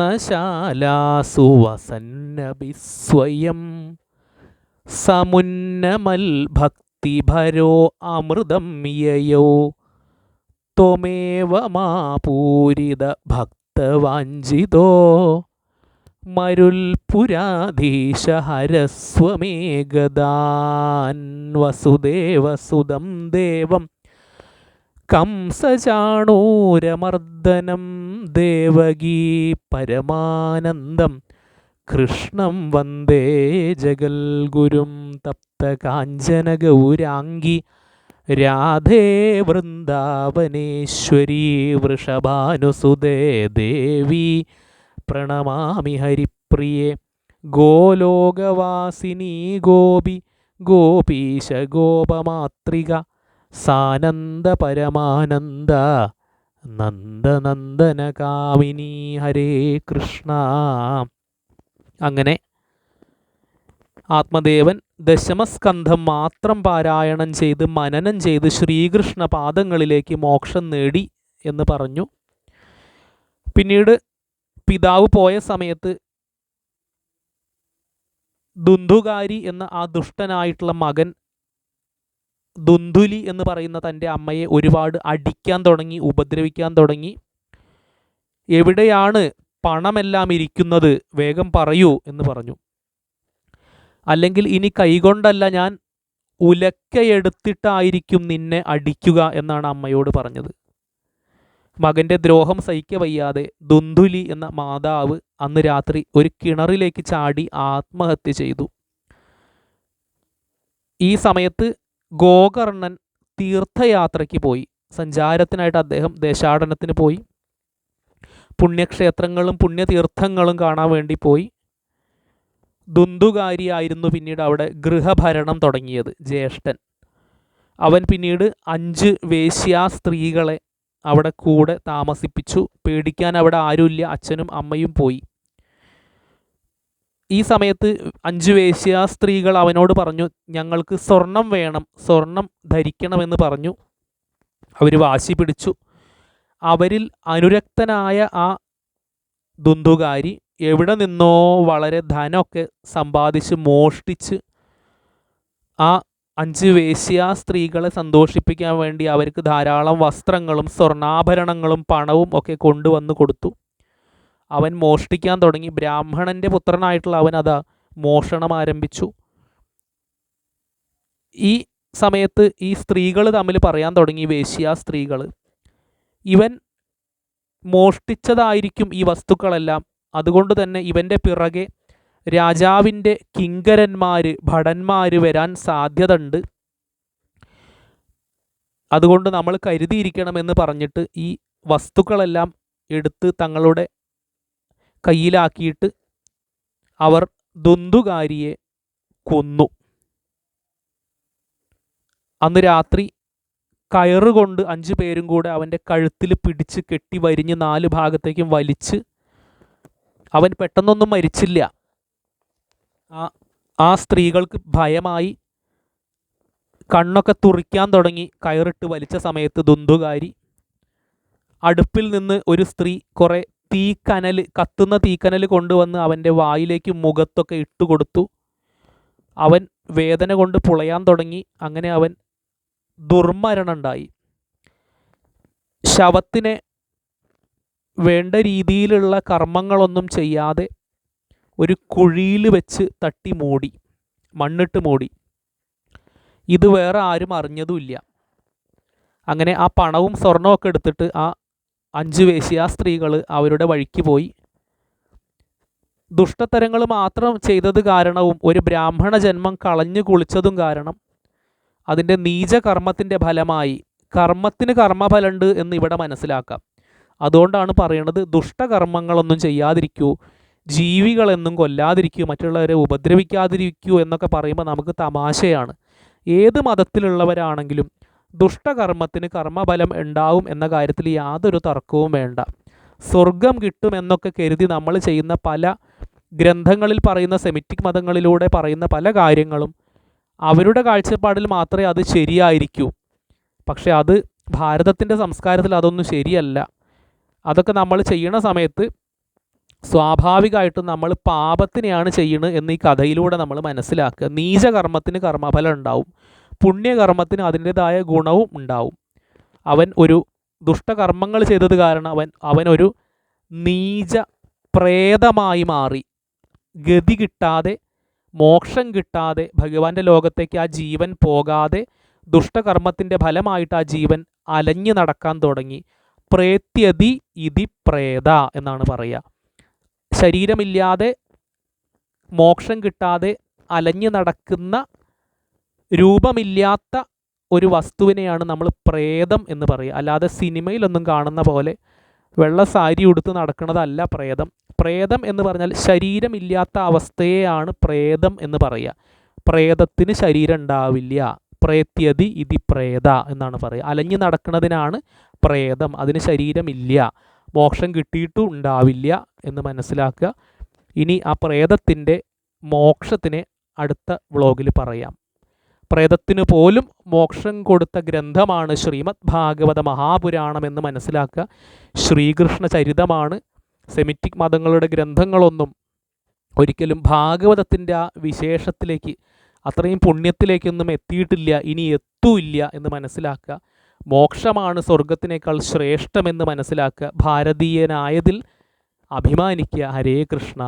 നരത്നശാലാസു വസന്നബിസ്വയം സമുന്നമൽ ഭക്തിഭരോ അമൃതം യയോ ത്വമേവ മാ പൂരിത ഭക്തവാഞ്ചിതോ മരുൽപുരാധീശ ഹരസ്വമേകദാൻ വസുദേവസുതം ദേവം കംസചാണൂരമർദ്ദനം ദേവകീ പരമാനന്ദം. കൃഷ്ണം വന്ദേ ജഗൽഗുരും തപ്ത കാഞ്ചന ഗൗരാംഗി രാധേ വൃന്ദാവനേശ്വരീ വൃഷഭാനുസുതേ ദേവി. പ്രണമാമി ഹരിപ്രിയേ. ഗോലോകവാസിനി ഗോപി. ഗോപീശ ഗോപമാത്രിക. സാനന്ദ പരമാനന്ദ നന്ദനന്ദന കാമിനി ഹരേ കൃഷ്ണ. അങ്ങനെ ആത്മദേവൻ ദശമസ്കന്ധം മാത്രം പാരായണം ചെയ്ത് മനനം ചെയ്ത് ശ്രീകൃഷ്ണ പാദങ്ങളിലേക്ക് മോക്ഷം നേടി എന്ന് പറഞ്ഞു. പിന്നീട് പിതാവ് പോയ സമയത്ത് ദുന്ധുകാരി എന്ന ആ ദുഷ്ടനായിട്ടുള്ള മകൻ ദുന്ദുലി എന്ന് പറയുന്ന തന്റെ അമ്മയെ ഒരുപാട് അടിക്കാൻ തുടങ്ങി ഉപദ്രവിക്കാൻ തുടങ്ങി. എവിടെയാണ് പണമെല്ലാം ഇരിക്കുന്നത്? വേഗം പറയൂ എന്ന് പറഞ്ഞു. അല്ലെങ്കിൽ ഇനി കൈകൊണ്ടല്ല ഞാൻ ഉലക്കയെടുത്തിട്ടായിരിക്കും നിന്നെ അടിക്കുക എന്നാണ് അമ്മയോട് പറഞ്ഞത്. മകന്റെ ദ്രോഹം സഹിക്ക വയ്യാതെ ദുന്ദുലി എന്ന മാതാവ് അന്ന് രാത്രി ഒരു കിണറിലേക്ക് ചാടി ആത്മഹത്യ ചെയ്തു. ഈ സമയത്ത് ഗോകർണൻ തീർത്ഥയാത്രയ്ക്ക് പോയി. സഞ്ചാരത്തിനായിട്ട് അദ്ദേഹം ദേശാടനത്തിന് പോയി. പുണ്യക്ഷേത്രങ്ങളും പുണ്യതീർത്ഥങ്ങളും കാണാൻ വേണ്ടി പോയി. ദുന്തുകാരിയായിരുന്നു പിന്നീട് അവിടെ ഗൃഹഭരണം തുടങ്ങിയത് ജ്യേഷ്ഠൻ. അവൻ പിന്നീട് അഞ്ച് വേശ്യാ സ്ത്രീകളെ അവിടെ കൂടെ താമസിപ്പിച്ചു. പേടിക്കാൻ അവിടെ ആരുമില്ല. അച്ഛനും അമ്മയും പോയി. ഈ സമയത്ത് അഞ്ച് വേശ്യ സ്ത്രീകൾ അവനോട് പറഞ്ഞു ഞങ്ങൾക്ക് സ്വർണം വേണം സ്വർണം ധരിക്കണമെന്ന് പറഞ്ഞു. അവർ വാശി പിടിച്ചു. അവരിൽ അനുരക്തനായ ആ ദുന്ദുകാരി എവിടെ നിന്നോ വളരെ ധനമൊക്കെ സമ്പാദിച്ച് മോഷ്ടിച്ച് ആ അഞ്ച് വേശ്യ സ്ത്രീകളെ സന്തോഷിപ്പിക്കാൻ വേണ്ടി അവർക്ക് ധാരാളം വസ്ത്രങ്ങളും സ്വർണാഭരണങ്ങളും പണവും ഒക്കെ കൊണ്ടുവന്ന് കൊടുത്തു. അവൻ മോഷ്ടിക്കാൻ തുടങ്ങി. ബ്രാഹ്മണന്റെ പുത്രനായിട്ടുള്ള അവൻ അതാ മോഷണം ആരംഭിച്ചു. ഈ സമയത്ത് ഈ സ്ത്രീകൾ തമ്മിൽ പറയാൻ തുടങ്ങി വേശ്യ സ്ത്രീകൾ ഇവൻ മോഷ്ടിച്ചതായിരിക്കും ഈ വസ്തുക്കളെല്ലാം. അതുകൊണ്ട് തന്നെ ഇവന്റെ പിറകെ രാജാവിന്റെ കിങ്കരന്മാർ ഭടന്മാർ വരാൻ സാധ്യത ഉണ്ട് അതുകൊണ്ട് നമ്മൾ കരുതിയിരിക്കണമെന്ന് പറഞ്ഞിട്ട് ഈ വസ്തുക്കളെല്ലാം എടുത്ത് തങ്ങളുടെ കയ്യിലാക്കിയിട്ട് അവർ ദുന്ദുകാരിയെ കൊന്നു. അന്ന് രാത്രി കയറുകൊണ്ട് അഞ്ചു പേരും കൂടെ അവന്റെ കഴുത്തിൽ പിടിച്ച് കെട്ടി വരിഞ്ഞ് നാല് ഭാഗത്തേക്കും വലിച്ച് അവൻ പെട്ടെന്നൊന്നും മരിച്ചില്ല. ആ ആ സ്ത്രീകൾക്ക് ഭയമായി കണ്ണൊക്കെ തുറിക്കാൻ തുടങ്ങി കയറിട്ട് വലിച്ച സമയത്ത് ദുന്ദുകാരി അടുപ്പിൽ നിന്ന് ഒരു സ്ത്രീ കുറേ തീക്കനൽ കത്തുന്ന തീക്കനൽ കൊണ്ടുവന്ന് അവന്റെ വായിലേക്ക് മുഖത്തൊക്കെ ഇട്ടുകൊടുത്തു അവൻ വേദന കൊണ്ട് പുളയാൻ തുടങ്ങി. അങ്ങനെ അവൻ ദുർമരണമുണ്ടായി. ശവത്തിനെ വേണ്ട രീതിയിലുള്ള കർമ്മങ്ങളൊന്നും ചെയ്യാതെ ഒരു കുഴിയിൽ വെച്ച് തട്ടി മൂടി മണ്ണിട്ട് മൂടി. ഇത് വേറെ ആരും അറിഞ്ഞതുമില്ല അങ്ങനെ ആ പണവും സ്വർണവും ഒക്കെ എടുത്തിട്ട് ആ അഞ്ച് വേശ്യാ സ്ത്രീകൾ അവരുടെ വഴിക്ക് പോയി. ദുഷ്ടത്തരങ്ങൾ മാത്രം ചെയ്തത് കാരണവും ഒരു ബ്രാഹ്മണ ജന്മം കളഞ്ഞു കുളിച്ചതും കാരണം അതിന്റെ നീചകർമ്മത്തിന്റെ ഫലമായി കർമ്മത്തിന് കർമ്മഫലമുണ്ട് എന്ന് ഇവിടെ മനസ്സിലാക്കാം. അതുകൊണ്ടാണ് പറയണത് ദുഷ്ടകർമ്മങ്ങളൊന്നും ചെയ്യാതിരിക്കൂ ജീവികളെന്നും കൊല്ലാതിരിക്കൂ മറ്റുള്ളവരെ ഉപദ്രവിക്കാതിരിക്കൂ എന്നൊക്കെ പറയുമ്പോൾ നമുക്ക് തമാശയാണ്. ഏത് മതത്തിലുള്ളവരാണെങ്കിലും ദുഷ്ടകർമ്മത്തിന് കർമ്മഫലം ഉണ്ടാവും എന്ന കാര്യത്തിൽ യാതൊരു തർക്കവും വേണ്ട. സ്വർഗം കിട്ടുമെന്നൊക്കെ കരുതി നമ്മൾ ചെയ്യുന്ന പല ഗ്രന്ഥങ്ങളിൽ പറയുന്ന സെമിറ്റിക് മതങ്ങളിലൂടെ പറയുന്ന പല കാര്യങ്ങളും അവരുടെ കാഴ്ചപ്പാടിൽ മാത്രമേ അത് ശരിയായിരിക്കൂ. പക്ഷേ അത് ഭാരതത്തിന്റെ സംസ്കാരത്തിൽ അതൊന്നും ശരിയല്ല. അതൊക്കെ നമ്മൾ ചെയ്യണ സമയത്ത് സ്വാഭാവികമായിട്ടും നമ്മൾ പാപത്തിനെയാണ് ചെയ്യുന്നത് എന്ന് ഈ കഥയിലൂടെ നമ്മൾ മനസ്സിലാക്കുക. നീചകർമ്മത്തിന് കർമ്മഫലം ഉണ്ടാവും. പുണ്യകർമ്മത്തിന് അതിന്റെതായ ഗുണവും ഉണ്ടാവും. അവൻ ഒരു ദുഷ്ടകർമ്മങ്ങൾ ചെയ്തത് കാരണം അവൻ അവനൊരു നീച പ്രേതമായി മാറി. ഗതി കിട്ടാതെ മോക്ഷം കിട്ടാതെ ഭഗവാന്റെ ലോകത്തേക്ക് ആ ജീവൻ പോകാതെ ദുഷ്ടകർമ്മത്തിന്റെ ഫലമായിട്ട് ആ ജീവൻ അലഞ്ഞു നടക്കാൻ തുടങ്ങി. പ്രേത്യതി ഇതി പ്രേത എന്നാണ് പറയുക. ശരീരമില്ലാതെ മോക്ഷം കിട്ടാതെ അലഞ്ഞു നടക്കുന്ന രൂപമില്ലാത്ത ഒരു വസ്തുവിനെയാണ് നമ്മൾ പ്രേതം എന്ന് പറയുക. അല്ലാതെ സിനിമയിലൊന്നും കാണുന്ന പോലെ വെള്ള സാരി ഉടുത്ത് നടക്കുന്നതല്ല പ്രേതം. പ്രേതം എന്ന് പറഞ്ഞാൽ ശരീരമില്ലാത്ത അവസ്ഥയെയാണ് പ്രേതം എന്ന് പറയുക. പ്രേതത്തിന് ശരീരം ഉണ്ടാവില്ല. പ്രേത്യതി ഇതി പ്രേത എന്നാണ് പറയുക. അലഞ്ഞു നടക്കുന്നതിനാണ് പ്രേതം. അതിന് ശരീരമില്ല. മോക്ഷം കിട്ടിയിട്ടും ഉണ്ടാവില്ല എന്ന് മനസ്സിലാക്കുക. ഇനി ആ പ്രേതത്തിന്റെ മോക്ഷത്തിനെ അടുത്ത വ്ളോഗിൽ പറയാം. പ്രേതത്തിന് പോലും മോക്ഷം കൊടുത്ത ഗ്രന്ഥമാണ് ശ്രീമദ് ഭാഗവത മഹാപുരാണം എന്ന് മനസ്സിലാക്കുക. ശ്രീകൃഷ്ണ ചരിതമാണ്. സെമിറ്റിക് മതങ്ങളുടെ ഗ്രന്ഥങ്ങളൊന്നും ഒരിക്കലും ഭാഗവതത്തിന്റെ ആ വിശേഷത്തിലേക്ക് അത്രയും പുണ്യത്തിലേക്കൊന്നും എത്തിയിട്ടില്ല ഇനി എത്തൂല്ല എന്ന് മനസ്സിലാക്കുക. മോക്ഷമാണ് സ്വർഗത്തിനേക്കാൾ ശ്രേഷ്ഠമെന്ന് മനസ്സിലാക്കുക. ഭാരതീയനായതിൽ അഭിമാനിക്കുക. ഹരേ കൃഷ്ണ.